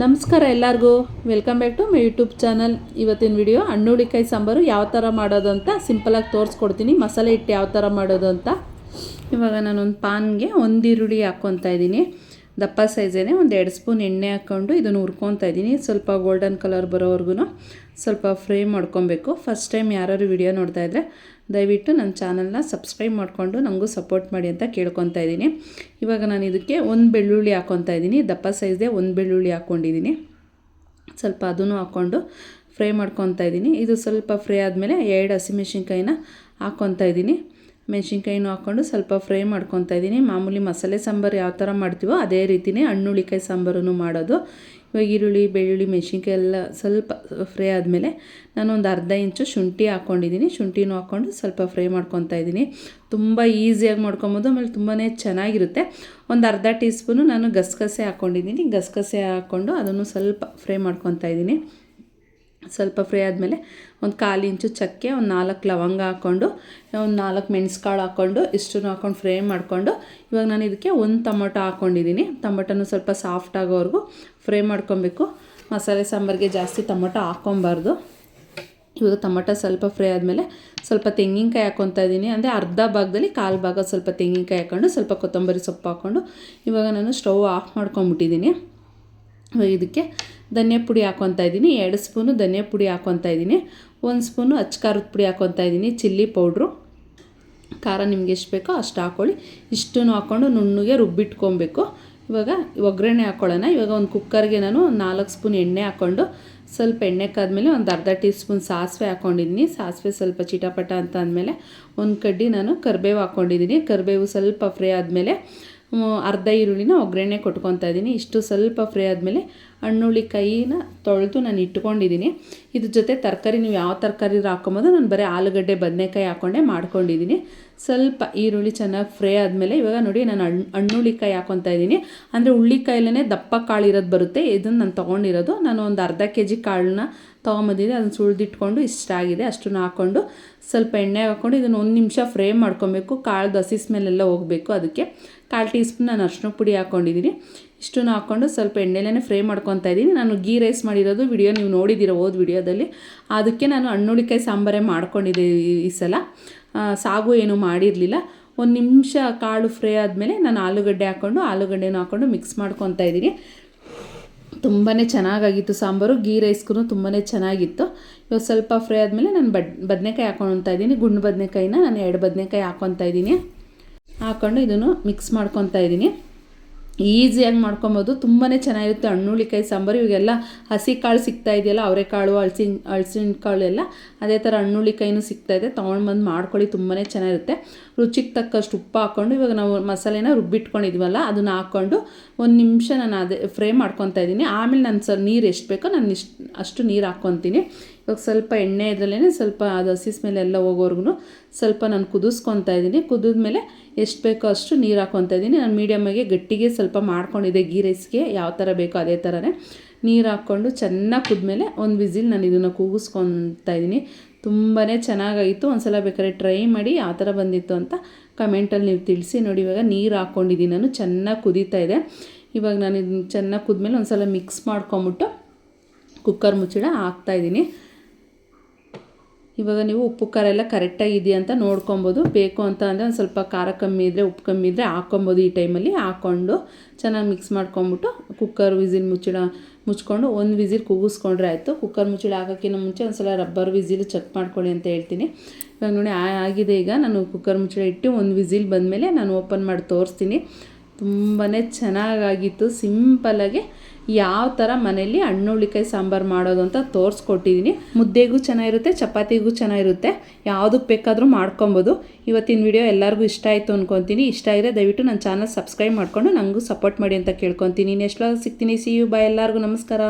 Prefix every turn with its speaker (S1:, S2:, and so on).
S1: ನಮಸ್ಕಾರ ಎಲ್ಲರಿಗೂ. Welcome back to my YouTube channel ಇವತ್ತಿನ ವಿಡಿಯೋ ಹಣ್ಣುಳಿಕಾಯಿ ಸಾಂಬಾರು ಯಾವ ಥರ ಮಾಡೋದು ಅಂತ ಸಿಂಪಲಾಗಿ ತೋರಿಸ್ಕೊಡ್ತೀನಿ. ಮಸಾಲೆ ಹಿಟ್ಟು ಯಾವ ಥರ ಮಾಡೋದು ಅಂತ. ಇವಾಗ ನಾನೊಂದು ಪಾನ್ಗೆ ಒಂದು ಈರುಳ್ಳಿ ಹಾಕ್ಕೊತಾ ಇದ್ದೀನಿ. ದಪ್ಪ ಸೈಜೇನೆ ಒಂದು ಎರಡು ಸ್ಪೂನ್ ಎಣ್ಣೆ ಹಾಕ್ಕೊಂಡು ಇದನ್ನು ಹುರ್ಕೊತಾ ಇದ್ದೀನಿ. ಸ್ವಲ್ಪ ಗೋಲ್ಡನ್ ಕಲರ್ ಬರೋವರೆಗೂ ಸ್ವಲ್ಪ ಫ್ರೈ ಮಾಡ್ಕೊಬೇಕು. ಫಸ್ಟ್ ಟೈಮ್ ಯಾರು ವಿಡಿಯೋ ನೋಡ್ತಾ ಇದ್ದರೆ ದಯವಿಟ್ಟು ನನ್ನ ಚಾನಲ್ನ ಸಬ್ಸ್ಕ್ರೈಬ್ ಮಾಡಿಕೊಂಡು ನನಗೂ ಸಪೋರ್ಟ್ ಮಾಡಿ ಅಂತ ಕೇಳ್ಕೊತಾ ಇದ್ದೀನಿ. ಇವಾಗ ನಾನು ಇದಕ್ಕೆ ಒಂದು ಬೆಳ್ಳುಳ್ಳಿ ಹಾಕ್ಕೊತಾ ಇದ್ದೀನಿ. ದಪ್ಪ ಸೈಜ್ದೆ ಒಂದು ಬೆಳ್ಳುಳ್ಳಿ ಹಾಕ್ಕೊಂಡಿದ್ದೀನಿ. ಸ್ವಲ್ಪ ಅದನ್ನು ಹಾಕ್ಕೊಂಡು ಫ್ರೈ ಮಾಡ್ಕೊತಾ ಇದ್ದೀನಿ. ಇದು ಸ್ವಲ್ಪ ಫ್ರೈ ಆದಮೇಲೆ ಎರಡು ಹಸಿಮೆಣ್ಸಿನ್ಕಾಯಿನ ಹಾಕ್ಕೊತಾ ಇದ್ದೀನಿ. ಮೆಣಸಿನ್ಕಾಯಿನೂ ಹಾಕ್ಕೊಂಡು ಸ್ವಲ್ಪ ಫ್ರೈ ಮಾಡ್ಕೊತಾ ಇದ್ದೀನಿ. ಮಾಮೂಲಿ ಮಸಾಲೆ ಸಾಂಬಾರು ಯಾವ ಥರ ಮಾಡ್ತೀವೋ ಅದೇ ರೀತಿಯೇ ಹಣ್ಣುಳಿಕಾಯಿ ಸಾಂಬಾರನ್ನು ಮಾಡೋದು. ಇವಾಗ ಈರುಳ್ಳಿ, ಬೆಳ್ಳುಳ್ಳಿ ಮೆಣಸಿನ್ಕಾಯಿ ಎಲ್ಲ ಸ್ವಲ್ಪ ಫ್ರೈ ಆದಮೇಲೆ ನಾನು ಒಂದು ಅರ್ಧ ಇಂಚು ಶುಂಠಿ ಹಾಕ್ಕೊಂಡಿದ್ದೀನಿ. ಶುಂಠಿನೂ ಹಾಕ್ಕೊಂಡು ಸ್ವಲ್ಪ ಫ್ರೈ ಮಾಡ್ಕೊತಾ ಇದ್ದೀನಿ. ತುಂಬ ಈಸಿಯಾಗಿ ಮಾಡ್ಕೊಬೋದು. ಆಮೇಲೆ ತುಂಬಾ ಚೆನ್ನಾಗಿರುತ್ತೆ. ಒಂದು ಅರ್ಧ ಟೀ ಸ್ಪೂನು ನಾನು ಗಸಗಸೆ ಹಾಕ್ಕೊಂಡಿದ್ದೀನಿ. ಗಸಗಸೆ ಹಾಕ್ಕೊಂಡು ಅದನ್ನು ಸ್ವಲ್ಪ ಫ್ರೈ ಮಾಡ್ಕೊತಾ ಇದ್ದೀನಿ. ಸ್ವಲ್ಪ ಫ್ರೈ ಆದಮೇಲೆ ಒಂದು ಕಾಲು ಇಂಚು ಚಕ್ಕೆ, ಒಂದು ನಾಲ್ಕು ಲವಂಗ ಹಾಕ್ಕೊಂಡು ಒಂದು ನಾಲ್ಕು ಮೆಣಸ್ಕಾಳು ಹಾಕ್ಕೊಂಡು ಇಷ್ಟನ್ನು ಹಾಕ್ಕೊಂಡು ಫ್ರೈ ಮಾಡಿಕೊಂಡು, ಇವಾಗ ನಾನು ಇದಕ್ಕೆ ಒಂದು ಟೊಮೊಟೊ ಹಾಕ್ಕೊಂಡಿದ್ದೀನಿ ಟೊಮೊಟೊನು ಸ್ವಲ್ಪ ಸಾಫ್ಟ್ ಆಗೋವರೆಗೂ ಫ್ರೈ ಮಾಡ್ಕೊಬೇಕು. ಮಸಾಲೆ ಸಾಂಬಾರಿಗೆ ಜಾಸ್ತಿ ಟೊಮೊಟೊ ಹಾಕ್ಕೊಬಾರ್ದು ಇವಾಗ ಟೊಮೊಟೊ ಸ್ವಲ್ಪ ಫ್ರೈ ಆದಮೇಲೆ ಸ್ವಲ್ಪ ತೆಂಗಿನಕಾಯಿ ಹಾಕ್ಕೊತಾ ಇದ್ದೀನಿ ಅಂದರೆ ಅರ್ಧ ಭಾಗದಲ್ಲಿ ಕಾಲು ಭಾಗ ಸ್ವಲ್ಪ ತೆಂಗಿನಕಾಯಿ ಹಾಕ್ಕೊಂಡು ಸ್ವಲ್ಪ ಕೊತ್ತಂಬರಿ ಸೊಪ್ಪು ಹಾಕ್ಕೊಂಡು ಇವಾಗ ನಾನು ಸ್ಟವ್ ಆಫ್ ಮಾಡ್ಕೊಂಬಿಟ್ಟಿದ್ದೀನಿ ಇದಕ್ಕೆ ಧನಿಯಾ ಪುಡಿ ಹಾಕ್ಕೊತಾ ಇದ್ದೀನಿ. ಎರಡು ಸ್ಪೂನು ಧನಿಯಾ ಪುಡಿ ಹಾಕ್ಕೊತಾ ಇದ್ದೀನಿ. ಒಂದು ಸ್ಪೂನು ಅಚ್ಕಾರದ ಪುಡಿ ಹಾಕ್ಕೊತಾ ಇದ್ದೀನಿ. Chilli powder. ಖಾರ ನಿಮ್ಗೆ ಎಷ್ಟು ಬೇಕೋ ಅಷ್ಟು ಹಾಕ್ಕೊಳ್ಳಿ ಇಷ್ಟನ್ನು ಹಾಕ್ಕೊಂಡು ನುಣ್ಣಗೆ ರುಬ್ಬಿಟ್ಕೊಬೇಕು. ಇವಾಗ ಒಗ್ಗರಣೆ ಹಾಕ್ಕೊಳ್ಳೋಣ ಇವಾಗ ಒಂದು ಕುಕ್ಕರ್ಗೆ ನಾನು ನಾಲ್ಕು ಸ್ಪೂನ್ ಎಣ್ಣೆ ಹಾಕ್ಕೊಂಡು ಸ್ವಲ್ಪ ಎಣ್ಣೆ ಕಾದ್ಮೇಲೆ ಒಂದು ಅರ್ಧ ಟೀ ಸ್ಪೂನ್ ಸಾಸಿವೆ ಹಾಕ್ಕೊಂಡಿದ್ದೀನಿ ಸಾಸಿವೆ ಸ್ವಲ್ಪ ಚಿಟಪಟ ಅಂತ ಅಂದಮೇಲೆ ಒಂದು ಕಡ್ಡಿ ನಾನು ಕರಿಬೇವು ಹಾಕ್ಕೊಂಡಿದ್ದೀನಿ ಕರಿಬೇವು ಸ್ವಲ್ಪ ಫ್ರೈ ಆದಮೇಲೆ ಅರ್ಧ ಈರುಳ್ಳಿನ ಒಗ್ಗರಣೆ ಕೊಟ್ಕೊತಾ ಇದ್ದೀನಿ. ಇಷ್ಟು ಸ್ವಲ್ಪ ಫ್ರೈ ಆದಮೇಲೆ ಹಣ್ಣುಳ್ಳಿಕಾಯಿನ ತೊಳೆದು ನಾನು ಇಟ್ಕೊಂಡಿದ್ದೀನಿ ಇದ್ರ ಜೊತೆ ತರಕಾರಿ, ನೀವು ಯಾವ ತರಕಾರಿ ಹಾಕೊಂಬೋದು, ನಾನು ಬರೀ ಆಲೂಗಡ್ಡೆ, ಬದನೆಕಾಯಿ ಹಾಕೊಂಡೆ ಮಾಡ್ಕೊಂಡಿದ್ದೀನಿ ಸ್ವಲ್ಪ ಈರುಳ್ಳಿ ಚೆನ್ನಾಗಿ ಫ್ರೈ ಆದಮೇಲೆ ಇವಾಗ ನೋಡಿ ನಾನು ಹಣ್ಣು ಹಣ್ಣುಳ್ಳಿಕಾಯಿ ಹಾಕೊತಾ ಇದ್ದೀನಿ ಅಂದರೆ ಹುಳ್ಳಿಕಾಯಿಲೇ ದಪ್ಪ ಕಾಳು ಇರೋದು ಬರುತ್ತೆ ಇದನ್ನು ನಾನು ತೊಗೊಂಡಿರೋದು. ನಾನು ಒಂದು ಅರ್ಧ ಕೆ ಜಿ ಕಾಳನ್ನ ತೊಗೊಂಬಂದಿದ್ದೆ ಅದನ್ನು ಸುಳಿದಿಟ್ಕೊಂಡು ಇಷ್ಟ ಆಗಿದೆ, ಅಷ್ಟನ್ನು ಹಾಕ್ಕೊಂಡು ಸ್ವಲ್ಪ ಎಣ್ಣೆ ಹಾಕ್ಕೊಂಡು ಇದನ್ನು ಒಂದು ನಿಮಿಷ ಫ್ರೈ ಮಾಡ್ಕೊಬೇಕು. ಕಾಳು ದಸಿ ಸ್ಮೆಲ್ಲೆಲ್ಲ ಹೋಗಬೇಕು ಅದಕ್ಕೆ. ಕಾಲು ಟೀ ಸ್ಪೂನ್ ನಾನು ಅರ್ಶಿನ ಪುಡಿ ಹಾಕ್ಕೊಂಡಿದ್ದೀನಿ ಇಷ್ಟನ್ನು ಹಾಕ್ಕೊಂಡು ಸ್ವಲ್ಪ ಎಣ್ಣೆಲೇ ಫ್ರೈ ಮಾಡ್ಕೊತಾ ಇದ್ದೀನಿ. ನಾನು ಗೀ ರೈಸ್ ಮಾಡಿರೋದು ವಿಡಿಯೋ ನೀವು ನೋಡಿದ್ದೀರ ಹೋದ ವಿಡಿಯೋದಲ್ಲಿ. ಅದಕ್ಕೆ ನಾನು ಹಣ್ಣುಳಿಕಾಯಿ ಸಾಂಬಾರೇ ಮಾಡ್ಕೊಂಡಿದ್ದೆ ಈ ಸಲ. ಸಾಗು ಏನು ಮಾಡಿರಲಿಲ್ಲ. ಒಂದು ನಿಮಿಷ ಕಾಳು ಫ್ರೈ ಆದಮೇಲೆ ನಾನು ಆಲೂಗಡ್ಡೆ ಹಾಕ್ಕೊಂಡು ಆಲೂಗಡ್ಡೆನೂ ಹಾಕ್ಕೊಂಡು ಮಿಕ್ಸ್ ಮಾಡ್ಕೊತಾ ಇದ್ದೀನಿ. ತುಂಬಾ ಚೆನ್ನಾಗಾಗಿತ್ತು ಸಾಂಬಾರು. ಗೀ ರೈಸ್ಗೂ ತುಂಬಾ ಚೆನ್ನಾಗಿತ್ತು. ಇವಾಗ ಸ್ವಲ್ಪ ಫ್ರೈ ಆದಮೇಲೆ ನಾನು ಬಡ್, ಬದನೆಕಾಯಿ ಹಾಕೊತಾ ಇದ್ದೀನಿ. ಗುಂಡು ಬದನೆಕಾಯಿನ ನಾನು ಎರಡು ಬದನೆಕಾಯಿ ಹಾಕ್ಕೊತಾ ಇದ್ದೀನಿ. ಹಾಕ್ಕೊಂಡು ಇದನ್ನು ಮಿಕ್ಸ್ ಮಾಡ್ಕೊತಾ ಇದ್ದೀನಿ. ಈಸಿಯಾಗಿ ಮಾಡ್ಕೊಬೋದು. ತುಂಬಾ ಚೆನ್ನಾಗಿರುತ್ತೆ. ಹಣ್ಣುಳಿಕಾಯಿ ಸಾಂಬಾರು, ಇವಾಗೆಲ್ಲ ಹಸಿ ಕಾಳು ಸಿಗ್ತಾ ಇದೆಯಲ್ಲ ಅವರೆಕಾಳು ಹಳ್ಸಿನ ಹಳ್ಸಿನ ಕಾಳು ಎಲ್ಲ ಅದೇ ಥರ ಹಣ್ಣುಳಿಕಾಯಿನೂ ಸಿಗ್ತಾಯಿದೆ ತೊಗೊಂಡು ಬಂದು ಮಾಡ್ಕೊಳ್ಳಿ ತುಂಬಾ ಚೆನ್ನಾಗಿರುತ್ತೆ. ರುಚಿಗೆ ತಕ್ಕಷ್ಟು ಉಪ್ಪು ಹಾಕ್ಕೊಂಡು ಇವಾಗ ನಾವು ಮಸಾಲೆನ ರುಬ್ಬಿಟ್ಕೊಂಡಿದ್ವಲ್ಲ, ಅದನ್ನು ಹಾಕ್ಕೊಂಡು ಒಂದು ನಿಮಿಷ ನಾನು ಅದೇ ಫ್ರೈ ಮಾಡ್ಕೊತಾ ಇದ್ದೀನಿ. ಆಮೇಲೆ ನಾನು ಸ್ವಲ್ಪ ನೀರು ಎಷ್ಟು ಬೇಕೋ ನಾನು ಇಷ್ಟು, ಅಷ್ಟು ನೀರು ಹಾಕ್ಕೊತೀನಿ. ಇವಾಗ ಸ್ವಲ್ಪ ಎಣ್ಣೆ ಇದರಲ್ಲೇ ಸ್ವಲ್ಪ ಅದು ಹಸಿ ಸ್ಮೆಲ್ ಎಲ್ಲ ಹೋಗೋವರೆಗೂ ಸ್ವಲ್ಪ ನಾನು ಕುದಿಸ್ಕೊತಾ ಇದ್ದೀನಿ. ಕುದಿದ್ಮೇಲೆ ಎಷ್ಟು ಬೇಕೋ ಅಷ್ಟು ನೀರು ಹಾಕ್ಕೊತಾ ಇದ್ದೀನಿ. ನಾನು ಮೀಡಿಯಮ್ಮಾಗೆ ಗಟ್ಟಿಗೆ ಸ್ವಲ್ಪ ಮಾಡ್ಕೊಂಡಿದ್ದೆ ಗೀ. ರೈಸ್ಗೆ ಯಾವ ಥರ ಬೇಕೋ ಅದೇ ಥರನೇ ನೀರು ಹಾಕ್ಕೊಂಡು ಚೆನ್ನಾಗಿ ಕುದ್ಮೇಲೆ ಒಂದು ವಿಸಿಲ್ ನಾನು ಇದನ್ನು ಕೂಗಿಸ್ಕೊತಾ ಇದ್ದೀನಿ. ತುಂಬಾ ಚೆನ್ನಾಗಾಗಿತ್ತು ಒಂದು ಸಲ ಬೇಕಾದ್ರೆ ಟ್ರೈ ಮಾಡಿ ಆ ಥರ ಬಂದಿತ್ತು ಅಂತ ಕಮೆಂಟಲ್ಲಿ ನೀವು ತಿಳಿಸಿ. ನೋಡಿ, ಇವಾಗ ನೀರು ಹಾಕ್ಕೊಂಡಿದ್ದೀನಿ ನಾನು. ಚೆನ್ನಾಗಿ ಕುದೀತಾ ಇದೆ. ಇವಾಗ ನಾನು ಇದನ್ನ ಚೆನ್ನಾಗಿ ಕುದ್ಮೇಲೆ ಒಂದು ಸಲ ಮಿಕ್ಸ್ ಮಾಡ್ಕೊಂಬಿಟ್ಟು ಕುಕ್ಕರ್ ಮುಚ್ಚಿಡ ಹಾಕ್ತಾಯಿದ್ದೀನಿ ಇವಾಗ ನೀವು ಉಪ್ಪು, ಖಾರ ಎಲ್ಲ ಕರೆಕ್ಟಾಗಿ ಇದೆಯಾ ಅಂತ ನೋಡ್ಕೊಬೋದು. ಬೇಕು ಅಂತ ಅಂದರೆ ಒಂದು ಸ್ವಲ್ಪ ಖಾರ ಕಮ್ಮಿ ಇದ್ದರೆ ಉಪ್ಪು ಕಮ್ಮಿ ಇದ್ದರೆ ಹಾಕ್ಕೊಬೋದು ಈ ಟೈಮಲ್ಲಿ ಹಾಕ್ಕೊಂಡು ಚೆನ್ನಾಗಿ ಮಿಕ್ಸ್ ಮಾಡ್ಕೊಂಬಿಟ್ಟು ಕುಕ್ಕರ್ ವಿಸಿಲ್ ಮುಚ್ಚಿಡ ಮುಚ್ಕೊಂಡು ಒಂದು ವಿಸಿಲ್ ಕೂಗಿಸ್ಕೊಂಡ್ರೆ ಆಯಿತು. ಕುಕ್ಕರ್ ಮುಚ್ಚಳಿ ಹಾಕೋಕ್ಕಿಂತ ಮುಂಚೆ ಒಂದು ಸಲ ರಬ್ಬರ್ ವಿಸಿಲ್ ಚೆಕ್ ಮಾಡ್ಕೊಳ್ಳಿ ಅಂತ ಹೇಳ್ತೀನಿ. ಇವಾಗ ನೋಡಿ ಆಗಿದೆ ಈಗ. ನಾನು ಕುಕ್ಕರ್ ಮುಚ್ಚಳಿ ಇಟ್ಟು ಒಂದು ವಿಸಿಲ್ ಬಂದಮೇಲೆ ನಾನು ಓಪನ್ ಮಾಡಿ ತೋರಿಸ್ತೀನಿ. ತುಂಬಾ ಚೆನ್ನಾಗಾಗಿತ್ತು. ಸಿಂಪಲಾಗಿ ಯಾವ ಥರ ಮನೇಲಿ ಹಣ್ಣುಳ್ಳಿಕಾಯಿ ಸಾಂಬಾರು ಮಾಡೋದು ಅಂತ ತೋರಿಸ್ಕೊಟ್ಟಿದ್ದೀನಿ ಮುದ್ದೆಗೂ ಚೆನ್ನಾಗಿರುತ್ತೆ, ಚಪಾತಿಗೂ ಚೆನ್ನಾಗಿರುತ್ತೆ. ಯಾವುದಕ್ಕೆ ಬೇಕಾದರೂ ಮಾಡ್ಕೊಬೋದು. ಇವತ್ತಿನ ವಿಡಿಯೋ ಎಲ್ಲರಿಗೂ ಇಷ್ಟ ಆಯಿತು ಅಂದ್ಕೊತೀನಿ ಇಷ್ಟ ಆಗಿದೆ ದಯವಿಟ್ಟು ನನ್ನ ಚಾನಲ್ ಸಬ್ಸ್ಕ್ರೈಬ್ ಮಾಡಿಕೊಂಡು ನನಗೂ ಸಪೋರ್ಟ್ ಮಾಡಿ ಅಂತ ಕೇಳ್ಕೊತೀನಿ. ನೆಕ್ಸ್ಟ್ ಸಿಗ್ತೀನಿ. ಸಿ ಯು ಬಾಯ್ ಎಲ್ಲರಿಗೂ. ನಮಸ್ಕಾರ.